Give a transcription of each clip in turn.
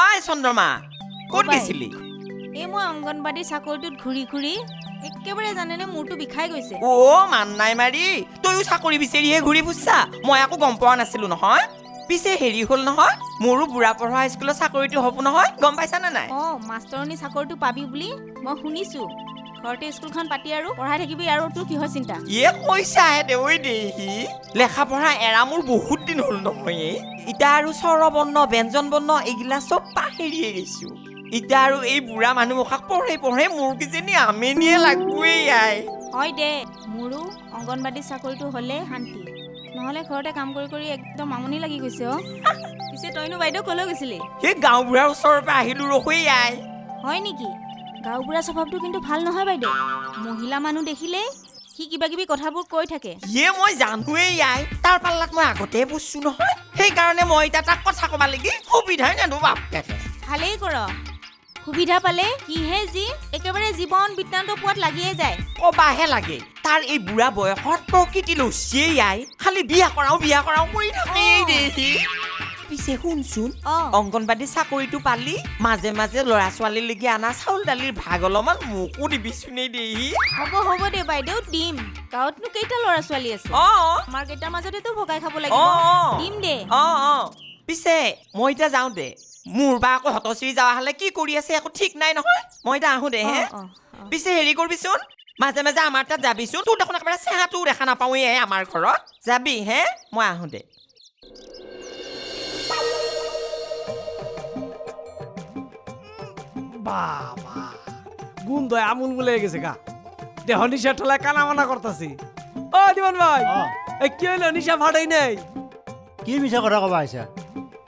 অই চন্দ্ৰমা ক'ত। গৈছিলি? এই মই অংগনবাদী চাকৰিটোত ঘূৰি ঘূৰি একেবাৰে জানেনে মূৰটো বিষাই গৈছে। অ' মান নাই মাৰি তয়ো চাকৰি বিচাৰিহে ঘূৰি ফুৰিছা। মই আকৌ গম পোৱা নাছিলো নহয়। পিছে হেৰি হ'ল নহয় মোৰো বুঢ়া পঢ়া স্কুলৰ চাকৰিটো হ'ব নহয় গম পাইছানে নাই? অঁ মাষ্টৰণী চাকৰিটো পাবি বুলি মই শুনিছো। ঘৰতে স্কুলখন পাতি আৰু পঢ়াই থাকিবি আৰু তোৰ কিহৰ চিন্তা? ইয়ে কৈছাহে দেৱৈ দেহি। লেখা পঢ়া এৰা মোৰ বহুত দিন হ'ল নহয়। ইতা আৰু স্বৰবৰ্ণ ব্যঞ্জন বৰ্ণ এইগিলা চব পাহৰিয়ে গৈছো ইতা আৰু এই বুঢ়া মানুহমখাক পঢ়ে পঢ়ে মোৰ কিজানি আমেনিয়ে লাগবই আই হয় দে মোৰো অংগনবাদী চাকৰিটো হ'লে শান্তি। নহ'লে ঘৰতে কাম কৰি কৰি একদম আমনি লাগি গৈছে অ' পিছে তইনো বাইদেউ ক'লৈ গৈছিলি? সেই গাঁওবুঢ়াৰ ওচৰৰ পৰা আহিলো ৰখৈ আই হয় নেকি? গাঁওবুঢ়া স্বভাৱটো কিন্তু ভালো নহয় বাইদেউ। মহিলা মানুহ দেখিলেই সি কিবা কিবি কথাবোৰ কৈ থাকে। ইয়ে মই জানোৱেই আই তাৰ পাল্লাত মই আগতে বুজছো নহয়। সেইকাৰণে মই এতিয়া তাক কথা ক'বা লাগি সুবিধাই নেদো বাপেকে। ভালেই কৰ। সুবিধা পালে সিহে যি একেবাৰে জীৱন বৃত্তান্ত পোৱাত লাগিয়ে যায়। ক'বাহে লাগে। তাৰ এই বুঢ়া বয়সত প্ৰকৃতি লচিয়েই আই খালি বিয়া কৰাও বিয়া কৰাও কৰি থাকেই দেহি পিছে শুনচোন। অংগনবাদী চাকৰিটো পালি মাজে মাজে ল'ৰা ছোৱালীলৈকে আনা চাউল দালিৰ ভাগ অলপমান মোকো দিবিচোন দেহি হ'ব হ'ব দে বাইদেউ দিম। গাঁৱতনো কেইটা ল'ৰা ছোৱালী আছে? অঁ। আমাৰ কেইটাৰ মাজতেতো ভগাই খাব লাগিব। দিম দে। অঁ অঁ। পিছে মই এতিয়া যাওঁ দে। মোৰ বা আকৌ হতশ্ৰী যাৱা হ'লে কি কৰি আছে একো ঠিক নাই নহয়। মই এতিয়া আহোঁ দে হে। পিছে হেৰি কৰিবিচোন মাজে মাজে আমাৰ তাত যাবিচোন। তোৰ দেখোন একেবাৰে চেহাটোও দেখা নাপাওঁৱে আমাৰ ঘৰত। যাবি হে। মই আহোঁ দে। বাবা গুন্দ আমুল বলে গেছে গা। দেহ নিশা ঠেলায় কানা মানা করতাছি। ও ভাই অ। কি হইল নিশা ফাটাই নাই? কি মিছা কথা কবা আহিছা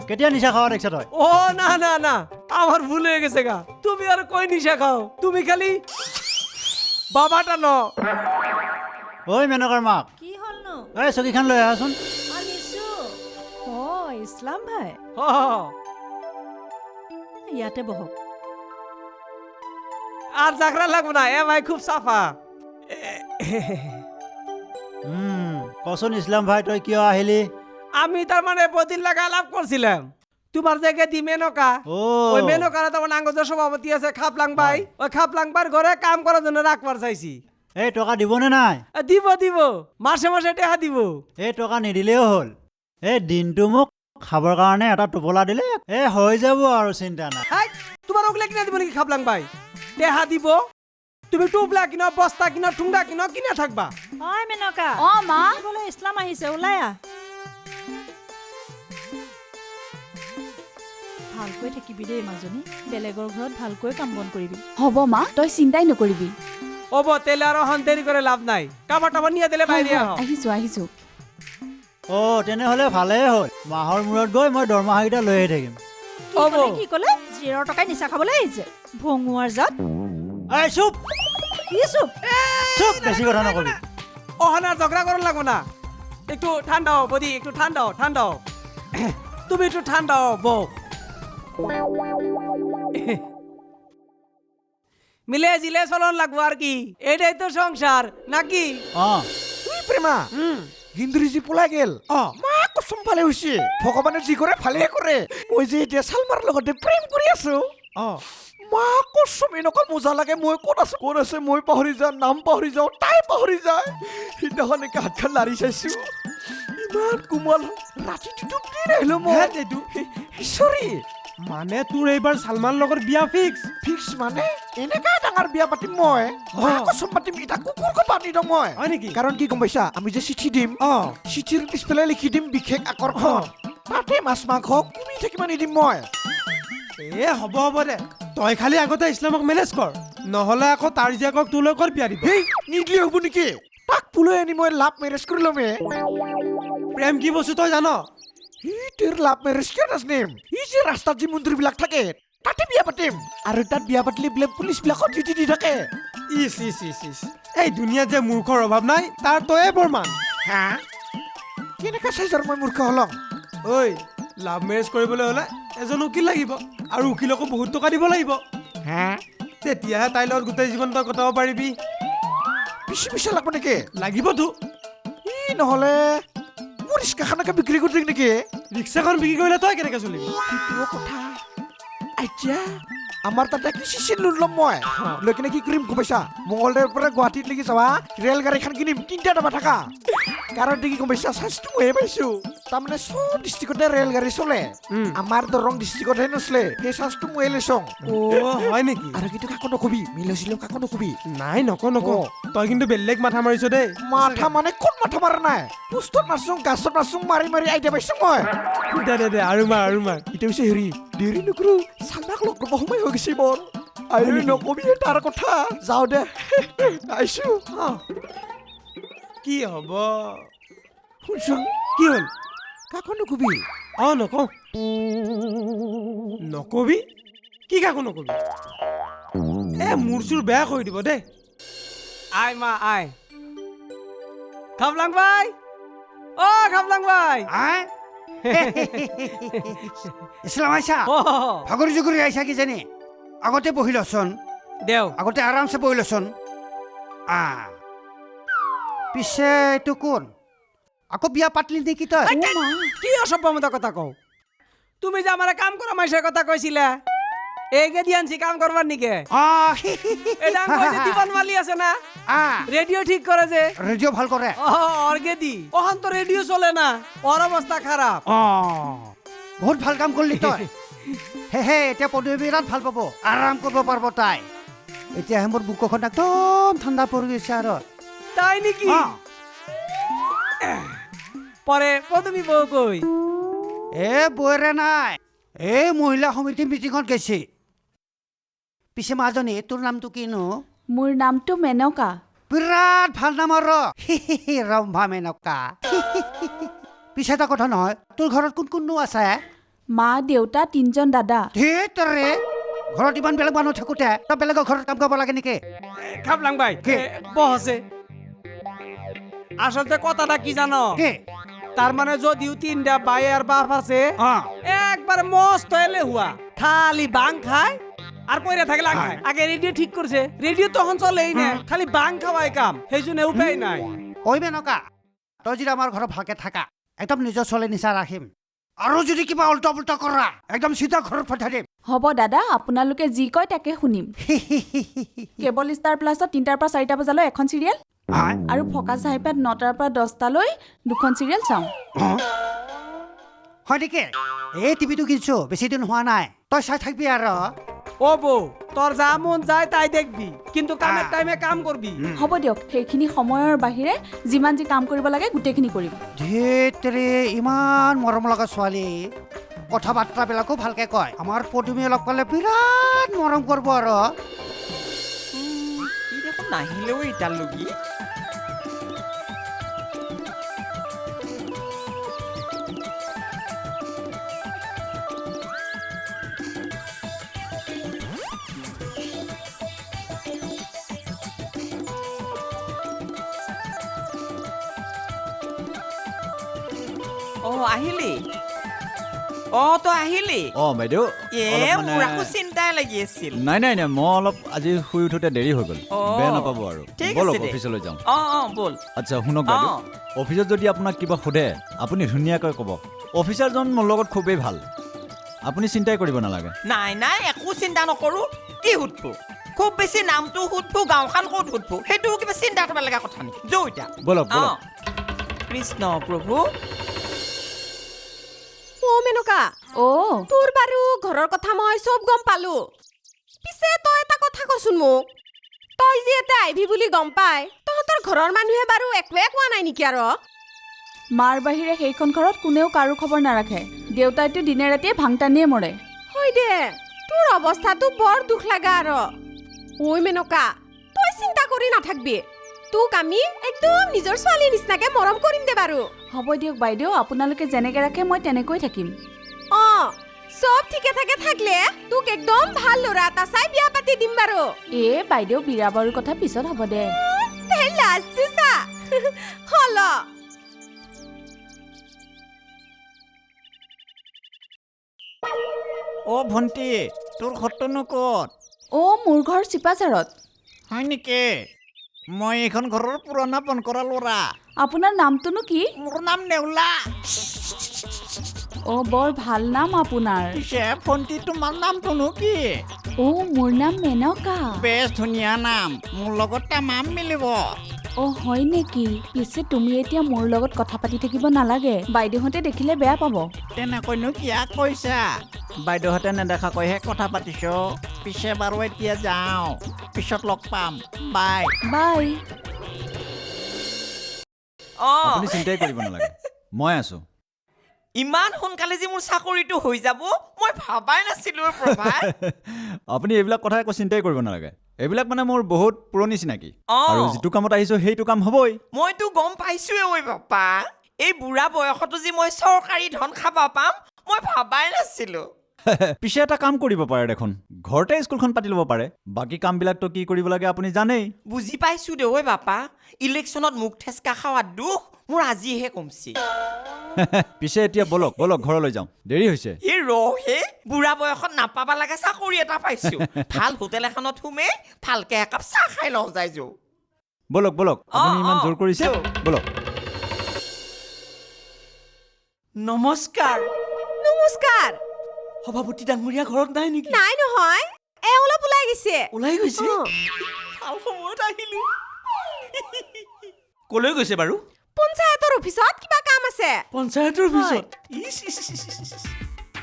কেতিয়া নিচা খাৱা দেখিছা তই? ও না না না আমার ভুল হয়ে গেছে গা। তুমি আর কই নিশা খাও? তুমি খালি বাবাটা ন। ঐ মেনকাৰ মাক। কি হ'লনো এই চকীখন লৈ আহাচোন। ইছলাম ভাই। ইয়াতে বহক। আর জাগরা লাগবো না এ ভাই খুব সাফা উম, কচোন ইছলাম ভাই তই কিয় আহিলি? আমি তার মানে বদিন লাগা লাভ করছিলাম তোমার জায়গায় দি মেনকা ওই মেনকারা তোমার আঙ্গজের সভাপতি আছে খাপলাং ভাই ওই খাপলাং ভাইয়ের ঘরে কাম করার জন্য রাখবার চাইছি এই টকা দিবনে নাই? দিব দিব। মাসে মাসে টেহা দিব। এই টকা নিদিলেও হ'ল। এই দিনটো মোক খাবৰ কাৰণে এটা টোপোলা দিলে এই হৈ যাব আৰু চিন্তা নাই। হাই তোমার ওগুলা কিনে দিব নাকি খাপলাং ভাই টেহা দিব। তুমি টুপলা কিনো বস্তা কিনো ঠুংগা কিনো কিনে থাকবা। হয় মেনকা। অ মা। বোলে ইছলাম আহিছে ওলাই আহ ভালকৈ থাকিবি দেই মাজনী। বেলেগৰ ঘৰত ভালকৈ কাম বন কৰিবি। হ'ব মা। তই চিন্তাই নকৰিবি। ওব তেলে আর হন দেরি করে লাভ নাই। কাবার টাবার নিয়ে দিলে বাইরে আহ আহিছো আহিছো। অ' তেনেহ'লে ভালেই হ'ল। মাহৰ মূৰত গৈ মই দৰমহাকেইটা লৈ আহি থাকিম। কি হ'ব। ক'লে? কি ক'লে? জিৰৰ টকাই নিচা খাবলৈ আহিছে। ভঙুৱাৰ জাত। এই চুপ! কি চুপ? চুপ বেছি কথা নকবি। ওখানে ঝগড়া করার লাগবো না। একটু ঠান্ডা হও বদি একটু ঠান্ডা হও ঠান্ডা হও। তুমি একটু ঠান্ডা হও বউ মিলে জিলে চলন লাগবো আর কি? এটাই তো সংসার নাকি অঁ। প্ৰেমা। হিন্দুৰী যি পলাই গেল অ মা কচম ভালে হৈছে ভগৱানে যি কৰে ভালে কৰে মই যে এতিয়া চালমাৰ লগতে প্ৰেম কৰি আছো অ মা কচম এনেকুৱা মজা লাগে মই ক'ত আছো ক'ত আছে মই পাহৰি যাওঁ নাম পাহৰি যাওঁ তাই পাহৰি যায় সিদিনাখন একে হাতখন লাৰি চাইছো ইমান কোমল ৰাতিটো টোপনি নাহিলো মই চৰি মানে তোৰ এইবাৰ চালমান লগৰ বিয়া ফিক্স ফিক্স মানে এনেকা ডাঙৰ বিয়া পাতিম মই। মা কচম পাতিম এতিয়া কুকুৰকো পাতি দিওঁ মই। হয় নেকি? কাৰণ কি গম পাইছা? আমি যে চিঠি দিম অ। চিঠিৰ পিছফালে লিখি দিম বিশেষ আকৰ্ষণ। তাতে মাছ মাংস কুনি থাকিব নিদিম মই। এ হ'ব হ'ব দে। তই খালি আগতে ইছলামক মেনেজ কৰ। নহ'লে আকৌ তাৰ জীয়েকক তোলৈ ক'ত বিয়া দিব। নিদিলে হ'ব নেকি? তাক পুলৈ আনি মই লাভ মেৰেজ কৰি ল'মে। প্ৰেম কি বস্তু তই জান? সি তোৰ লাভ মেৰেজ কিয় নাজনিম? সি যে ৰাস্তাত যি মন্দিৰবিলাক থাকে তাতে বিয়া পাতিম। আৰু তাত বিয়া পাতিলে বোলে পুলিচবিলাকত ডিউটি দি থাকে। ইচ ইচ ইচ ইচ এই দুনিয়াত যে মূৰ্খৰ অভাৱ নাই তাৰ তয়ে প্ৰমাণ হা? কেনেকা চাইছৰ মই মূৰ্খ হলং? ঐ লাভ মেৰেজ কৰিবলৈ হ'লে এজন উকিল লাগিব আৰু উকিলকো বহুত টকা দিব লাগিব। হা? তেতিয়াহে তাইৰ লগত গোটেই জীৱন তই কটাব পাৰিবি। পিছে পিছে লাগব নেকি? লাগিবতো। ই নহ'লে মোৰ ৰিক্সাখনকে বিক্ৰী কৰি দিম নেকি? ৰিক্সাখন বিক্ৰী কৰিলে তই কেনেকৈ চলিবি? কথা। এতিয়া আমাৰ তাতে কি শিশির ল'ম মই? লৈ কিনে কি কৰিম গম পাইছা? মংগলদৈৰ পৰা গুৱাহাটীলৈকে যাবা ৰেল গাড়ীখন কিনিম তিনিটা ডাবা থাকা। কাৰণ দেখি গম পাইছা? চাইজটো ময়ে পাইছো। তাৰমানে চব ডিষ্ট্ৰিক্টতে ৰেল গাড়ী চলে। আমাৰ দৰং ডিষ্ট্ৰিক্টতহে নচলে। সেই চাৰ্জটো ময়ে লৈছোঁ। অ' হয় নেকি? আৰু কিন্তু কাকো নকবি মিলাইছিলো কাকো নকবি নাই নকওঁ নকওঁ। তই কিন্তু বেলেগ মাথা মাৰিছ দেই। মাথা মানে ক'ত মাথা মাৰা নাই? পোষ্টত মাৰছোং গাছত মাৰছোং মাৰি মাৰি আইডিয়া পাইছোঁ মই। দে দে দে আৰু মাৰ আৰু মাৰ। এতিয়া পিছে হেৰি। দেৰি নকৰো চান্দাক লগ কৰিব সময় হৈ গৈছে মোৰ। আইৰি নকবি তাৰ কথা। যাওঁ দে। আহিছো। কি হ'ব? শুনচোন। কি হ'ল? কাকো নকবি অঁ নকওঁ। নকবি? কি কাকো নকবি এ মোৰ চুৰ বেয়া কৰি দিব দেই। আই মা আই। খাবলাং ভাই ও খাবলাং ভাই আই? ইছলাম আইছা? ও ভাগৰি জুগৰি আইছা কিজানি? আগতে বহি লচোন দেও। আগতে আৰামছে বহি লচোন আ। পিছে এইটো কোন? আকৌ বিয়া পাতলি নেকি তই? কি অসভ্যমতা কথা কও? তুমি যে আমার কাম করা মাইসের কথা কইছিলা এইকে দিয়ানছি কাম করবার নিকে। এটা কই যে দীপন মালি আছে না? আ। রেডিও ঠিক করে যে। ৰেডিঅ' ভালো কৰে। ও অর্গে দি। ওখান তো রেডিও চলে না। ওর অবস্থা খারাপ অ। বহুত ভালো কাম কৰিলি তই। হে হে এতিয়া পদুৱে বিৰাট ভালো পাব। আৰাম কৰিব পাৰিব তাই। এতিয়াহে মোৰ বুকুখন একদম ঠাণ্ডা পৰি গৈছে আৰু। তাই নাকি? পরে প্রথমে বউ কই? এ বৌৰে নাই। এই মহিলা সমিতি মিটিঙত গৈছে। পিছে মাজনী তোৰ নামটো কিনো? মোৰ নামটো মেনকা। বিৰাট ভালো নাম আৰু। ৰম্ভা মেনকা। পিছে এটা কথা নহয় তোৰ ঘৰত কোন কোননো আছে? মা দেউতা তিনিজন দাদা। ধেতৰে। ঘৰত ইমান বেলেগ মানুহ থাকোতে তই বেলেগৰ ঘৰত কাম কৰিব লাগে নেকি? খাবলাং ভাই কে? আসলে কথাটা কি জানো? কি? তার মানে যদিও তিনটা ভাই আর বাপ আছে একবার মস্ত এলে হুয়া। খালি বাং খায় আর পয়রা থাকলে আগে রেডিও ঠিক করছে রেডিও তখন চলেই না। খালি বাং খাওয়াই কাম সেই জন্য উপায় নাই। ঐ মেনকা তই যদি আমাৰ ঘৰত ভালকে থাকা একদম নিজৰ চলে নিচা ৰাখিম। আৰু যদি কিবা উল্টা পুল্টা কৰা একদম চিধা ঘৰত পঠাই দিম। হ'ব দাদা আপোনালোকে যি কয় তাকে শুনিম। কেবল ষ্টাৰ প্লাছত তিনিটাৰ পৰা চাৰিটা বজালৈ এখন চিৰিয়েল? আৰু ফকাচ হাইপাত নটাৰ পৰা দহটালৈ দুখন চিৰিয়েল চাওঁ। হয় নেকি? এই টিভিটো কিনছো বেছি দিন হোৱা নাই। তই চাই থাকিবি আৰু। ও বউ তোর যা মন যায় তাই দেখবি কিন্তু আহ। টাইমে কাম করবি হ'ব দিয়ক সেইখিনি সময়ৰ বাহিৰে যিমান যি কাম কৰিব লাগে গোটেইখিনি কৰিম। ধেতৰে ইমান মৰম লগা ছোৱালী। কথা বাৰ্তাবিলাকো ভালকে কয়। আমাৰ পদুমীয়ে লগ পালে বিৰাট মৰম কৰিব আৰু। নাহিলেও এতিয়ালৈকে আহিলি? অ তই আহিলি? অঁ বাইদেউ এ অলপ মানে- মোৰ আকৌ চিন্তাই লাগি আছিল। নাই নাই নাই মই অলপ আজি শুই উঠোতে দেৰি হৈ গ'ল। অ। বেয়া নাপাব আৰু। ঠিক বলক আছে দে। অফিচলৈ যাওঁ। অ অ ব'ল। আচ্ছা শুনক বাইদেউ অ। অফিচত যদি আপোনাক কিবা সোধে আপুনি ধুনীয়াকৈ ক'ব অফিচাৰজন মোৰ লগত খুবেই ভাল। আপুনি চিন্তাই কৰিব নালাগে। নাই নাই একো চিন্তা নকৰো। কি সুধবো? খুব বেছি নামটো সুধবো গাঁওখন ক'ত সুধবো? সেইটো কিবা চিন্তা কৰিব লগা কথা নেকি? যৌ এতিয়া। ব'লক অ। ব'লক কৃষ্ণ প্ৰভু। অ মেনকা। অ' তোৰ বাৰু ঘৰৰ কথা মই চব গম পালো। পিছে তই এটা কথা কচোন মোক। তই যে ইয়াতে আহিবি বুলি গম পাই তহঁতৰ ঘৰৰ মানুহে বাৰু একোৱে কোৱা নাই নেকি আৰু? মাৰ বাহিৰে সেইখন ঘৰত কোনেও কাৰো খবৰ নাৰাখে। দেউতাইতো দিনে ৰাতিয়ে ভাং টানিয়ে মৰে। হয় দে তোৰ অৱস্থাটো বৰ দুখ লগা আৰু। ঐ মেনকা তই চিন্তা কৰি নাথাকবি। তোক আমি একদম নিজৰ ছোৱালীৰ নিচিনাকে মৰম কৰিম দে বাৰু। হ'ব দিয়ক বাইদেউ আপোনালোকে যেনেকৈ ৰাখে মই তেনেকৈ থাকিম। অ চব ঠিকে থাকে থাকলে তোক একদম ভাল ল'ৰা এটা চাই বিয়া পাতি দিম বাৰু। এ বাইদেউ বিৰা বাৰুৰ কথা পিছত হ'ব দে। তাই লাজটো চা হল। অ' ভণ্টি তোৰ ঘৰটোনো ক'ত? অ' মোৰ ঘৰ চিপাঝাৰত হয় নেকি? মই এইখন ঘৰৰ পুৰণা বন কৰা ল'ৰা। আপোনাৰ নামটোনো কি? মোৰ নাম নেউলা অ' বৰ ভাল নাম আপোনাৰ। পিছে ভণ্টি তোমাৰ নামটোনো কি? অ' মোৰ নাম মেনকা। বেছ ধুনীয়া নাম মোৰ লগত তামাম মিলিব। অ' হয় নেকি? পিছে তুমি এতিয়া মোৰ লগত কথা পাতি থাকিব নালাগে। বাইদেউহঁতে দেখিলে বেয়া পাব। তেনেকৈনো কিয়া কৈছা? বাইদেউহঁতে নেদেখাকৈহে কথা পাতিছ। পিছে বাৰু এতিয়া যাওঁ। পিছত লগ পাম। বাই। বাই। অঁ। আপুনি চিন্তাই কৰিব নালাগে। মই আছোঁ। ইমান সোনকালে যে মোৰ চাকৰিটো হৈ যাব মই ভাবাই নাছিলো প্ৰভাত। আপুনি এইবিলাক কথা একো চিন্তাই কৰিব নালাগে। এইবিলাক মানে মোৰ বহুত পুৰণি চিনাকি। অঁ। আৰু যিটো কামত আহিছোঁ সেইটো কাম হ'বই। মইতো গম পাইছোৱে ঐ পাপা এই বুঢ়া বয়সতো যে মই চৰকাৰী ধন খাব পাম মই ভাবাই নাছিলো। পিছে এটা কাম কৰিব পাৰে দেখোন। ঘৰতে স্কুলখন পাতি ল'ব পাৰে। বাকী কামবিলাকতো কি কৰিব লাগে আপুনি জানেই। বুজি পাইছো দে ঐ বাপা। ইলেকশ্যনত মোক ঠেচকা খোৱাৰ দুখ মোৰ আজিহে কমছি। পিছে এতিয়া বলক বলক ঘৰলৈ যাওঁ। দেৰি হৈছে। এই ৰহে বুঢ়া বয়সত নাপাবা লাগে চাকৰি এটা পাইছো। ভাল হোটেল এখনত সোমে ভালকে একাপ চাহ খাই লওঁ যাই যো। বলক বলক আপুনি ইমান জোৰ কৰিছে। বলক। নমস্কাৰ। নমস্কাৰ। সভাপতি ডাঙৰীয়া ঘৰত নাই নেকি? নাই নহয় এ অলপ ওলাই গৈছে। ওলাই গৈছে। ভাল সময়ত আহিলো। কলৈ গৈছে বাৰু? পঞ্চায়তৰ অফিচত কিবা কাম আছে। পঞ্চায়তৰ অফিচত।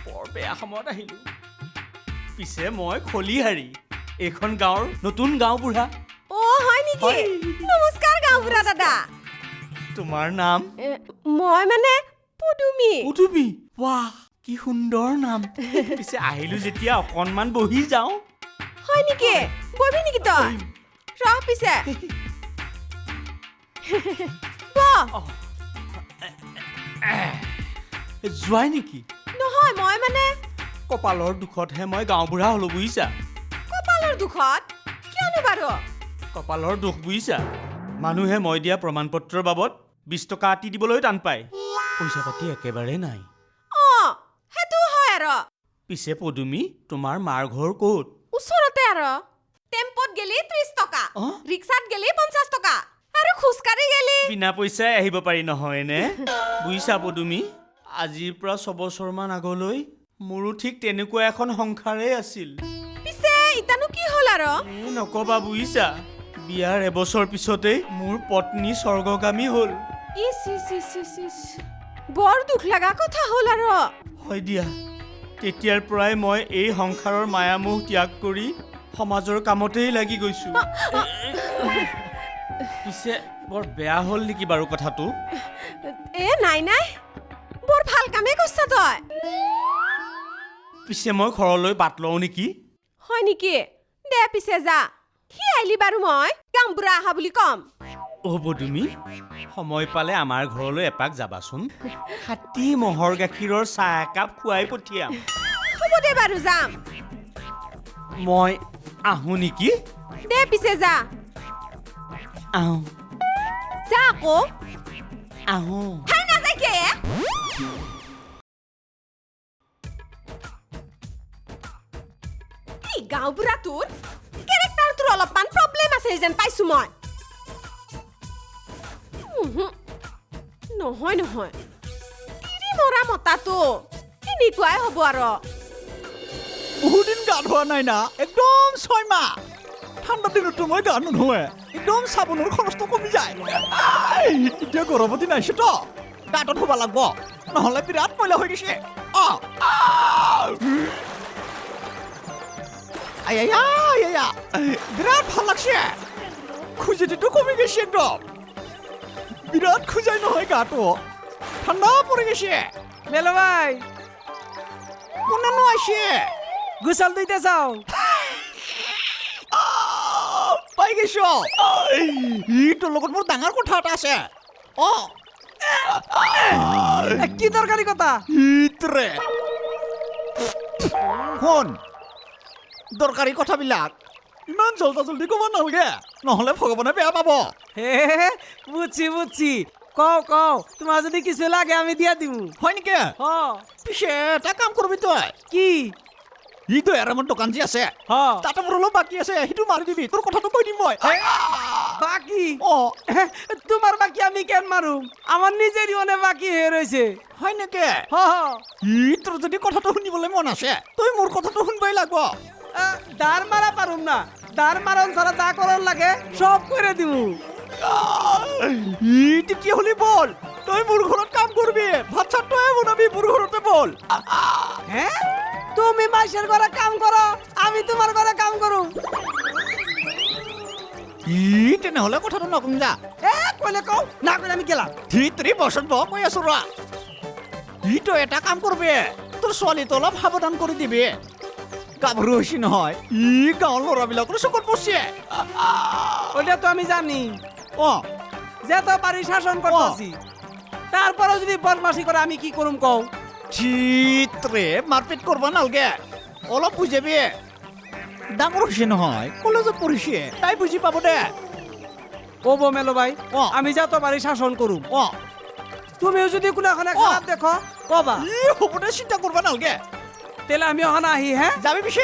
বৰ বেয়া সময়ত আহিলো। পিছে মই খলিহাৰী এইখন গাঁৱৰ নতুন গাঁও বুঢ়া। অ হয় নেকি। নমস্কাৰ গাঁওবুঢ়া দাদা। তোমাৰ নাম? মই মানে পদুমী। উঠুবি ৱাহ! কি সুন্দৰ নাম। পিছে আহিলো যেতিয়া অকণমান বহি যাওঁ। হয় নেকি? ববি নেকি তই? ৰহ পিছে। বহ যোৱাই নেকি? নহয় মই মানে কপালৰ দুখতহে মই গাঁও বুঢ়া হ'লো বুজিছা? কপালৰ দুখত? কিয়নো বাৰু? কপালৰ দুখ বুজিছা? মানুহে মই দিয়া প্ৰমাণ পত্ৰৰ বাবদ বিছ টকা আতি দিবলৈ টান পায়। পইচা পাতি একেবাৰে নাই। পিছে পদুমী তোমাৰ মাৰ ঘৰ ক'ত? ওচৰতে আৰু। টেম্পত গেলি ত্ৰিশ টকা অ? ৰিক্সাত গেলি পঞ্চাছ টকা আৰু খোজকাঢ়ি গেলি। বিনা পইচাই আহিব পাৰি নহয়নে বুজিছা পদুমী আজিৰ পৰা ছবছৰমান আগলৈ মোৰো ঠিক তেনেকুৱা এখন সংসাৰেই আছিল। পিছে ইতানো কি হ'ল আৰু? এই নকবা বুজিছা বিয়াৰ এবছৰ পিছতেই মোৰ পত্নী স্বৰ্গগামী হ'ল। ইচ ইচ ইচ ইচ ইচ বৰ দুখ লগা কথা হ'ল আৰু। হয় দিয়া তেতিয়াৰ পৰাই মই এই সংসাৰৰ মায়ামোহ ত্যাগ কৰি সমাজৰ কামতেই লাগি গৈছোঁ। পিছে বৰ বেয়া হ'ল নেকি বাৰু কথাটো? এ নাই নাই। বৰ ভাল কামেই কৰিছ তই। পিছে মই ঘৰলৈ বাট লওঁ নেকি? হয় নেকি? দে পিছে যা। সি আহিলি বাৰু মই। গামবুঢ়া আহা বুলি ক'ম। অ' বদুমি সময় পালে আমাৰ ঘৰলৈ এপাক যাবাচোন। খাটি ম'হৰ গাখীৰৰ চাহ একাপ খুৱাই পঠিয়াম। হ'ব দে বাৰু যাম। মই আহোঁ নেকি? দে পিছে যা। আহোঁ। যা আকৌ। আহোঁ। নাযায় কিয় গাঁওবুঢ়াটোৰ কেৰেক্টাৰটোৰ অলপমান প্ৰব্লেম আছে যেন পাইছো মই। নহয় নহয়। তিৰি মৰা মতাটো। এনেকুৱাই হ'ব আৰু। বহুত দিন গা ধোৱা নাই না? একদম ছয় মাহ। ঠাণ্ডা দিনতো মই গা নোধোৱে। একদম চাবোনৰ খৰচটো কমি যায়। এতিয়া গৰমৰ দিন আহিছে তো। গাটো ধুব লাগব। নহ'লে বিৰাট ময়লা হৈ গৈছে। অ। বিৰাট ভালো লাগছে। খুজেটিটো কমি গৈছে একদম। বিৰাট খুজাই নহয় গাটো। ঠাণ্ডা পৰি গৈছে। মেলবাই কোনেনো আছে গুচাল দুইটা চাও আহ, পাই গেছ। ই তোৰ লগত মোৰ ডাঙৰ কথা এটা আছে। অ। কি দৰকাৰী কথা? ইতৰে শুন দৰকাৰী কথাবিলাক ইমান জলদা জলদি ক'ব নালাগে। নহ'লে ভগৱানে বেয়া পাব। হে বুঝছি বুঝছি কও কও তোমার যদি কিছু লাগে আমি দিয়া দিব হয় নেকি? পিছে এটা কাম কৰবি তই। কি? ই তই আৰু মোৰ দোকান যি আছে হ। তাতে মোৰ অলপ বাকী আছে সেইটো মাৰি দিবি। তোৰ কথাটো কৈ দিম মই। বাকি? অ। তোমার বাকি আমি কেন মারুম আমার নিজেরই অনেক বাকি হয়ে রয়েছে হয় নেকি? হ হ। ই তোৰ যদি কথাটো শুনিবলৈ মন আছে তই মোৰ কথাটো শুনবাই লাগব। দাঁড় মারা পারুম না। দাঁড় মারন ছাড়া যা করার লাগে সব করে দিব ই তেতিয়াহ'লে বল? তই মোৰ ঘৰত কাম কৰবি ভাত চাত তই বনাবি মোৰ ঘৰতে বল। হ্যাঁ? তুমি মাসের ঘরে কাম করো আমি তোমার ঘরে কাম করুম ই তেনেহ'লে কথাটো নকম যা। এ কইলে কও না কইলে আমি গেলাম। ধীতৰি বচন ব কৈ আছো ৰা ই এটা কাম কৰবি তোৰ ছোৱালীটো অলপ সাৱধান কৰি দিবি। হৈছি নহয় ই গাঁৱৰ ল'ৰাবিলাকৰ চকুত পৰছে ওটা তো আমি জানি। অঁ যে তো বাড়ি শাসন করতেছি। তারপরেও যদি বদমাসি করে আমি কি করুম কও? চিত্ৰে মাৰপিট কৰিব নালাগে অলপ বুজাবি ডাঙৰ হৈছে নহয় কলেজত পঢ়িছে তাই বুজি পাব দে। কব মেলো ভাই অ। আমি যা তো বাড়ি শাসন করুম। অঁ তুমিও যদি কোনাখানে খারাপ দেখো কবা। ই হ'ব দে চিন্তা কৰিব নালাগে Tyle miona hi, he? Zabawi się!